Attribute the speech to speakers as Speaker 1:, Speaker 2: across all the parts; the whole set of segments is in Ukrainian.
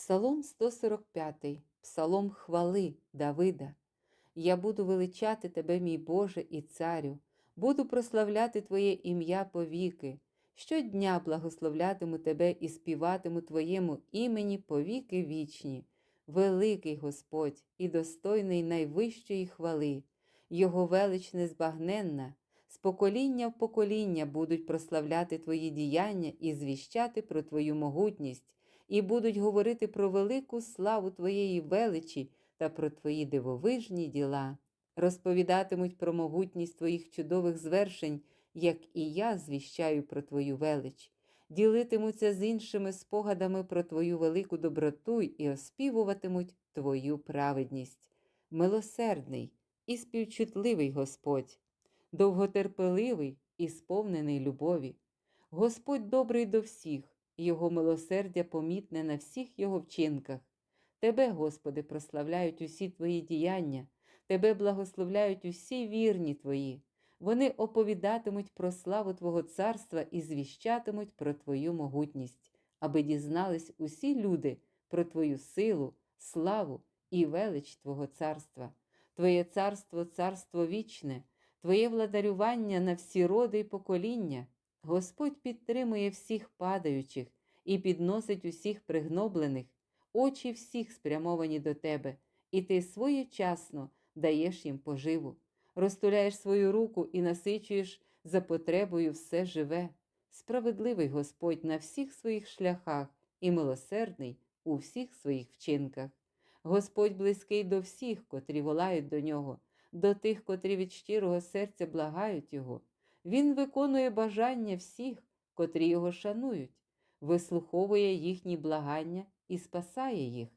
Speaker 1: Псалом 145, Псалом хвали Давида. Я буду величати тебе, мій Боже і Царю, буду прославляти Твоє ім'я повіки. Щодня благословлятиму тебе і співатиму Твоєму імені повіки вічні. Великий Господь і достойний найвищої хвали, Його велич незбагненна, з покоління в покоління будуть прославляти Твої діяння і звіщати про Твою могутність, і будуть говорити про велику славу Твоєї величі та про Твої дивовижні діла, розповідатимуть про могутність Твоїх чудових звершень, як і я звіщаю про Твою велич, ділитимуться з іншими спогадами про Твою велику доброту і оспівуватимуть Твою праведність. Милосердний і співчутливий Господь, довготерпеливий і сповнений любові. Господь добрий до всіх, Його милосердя помітне на всіх Його вчинках. Тебе, Господи, прославляють усі Твої діяння, Тебе благословляють усі вірні Твої. Вони оповідатимуть про славу Твого царства і звіщатимуть про Твою могутність, аби дізнались усі люди про Твою силу, славу і велич Твого царства. Твоє царство царство вічне, Твоє владарювання на всі роди й покоління. Господь підтримує всіх падаючих і підносить усіх пригноблених, очі всіх спрямовані до Тебе, і Ти своєчасно даєш їм поживу, розтуляєш свою руку і насичуєш за потребою все живе. Справедливий Господь на всіх своїх шляхах і милосердний у всіх своїх вчинках. Господь близький до всіх, котрі волають до нього, до тих, котрі від щирого серця благають Його. Він виконує бажання всіх, котрі його шанують, вислуховує їхні благання і спасає їх.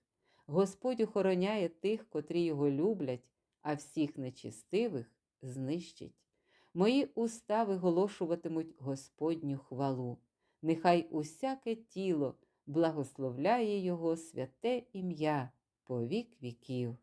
Speaker 1: Господь охороняє тих, котрі його люблять, а всіх нечистивих знищить. Мої уста виголошуватимуть Господню хвалу. Нехай усяке тіло благословляє Його святе ім'я по вік віків.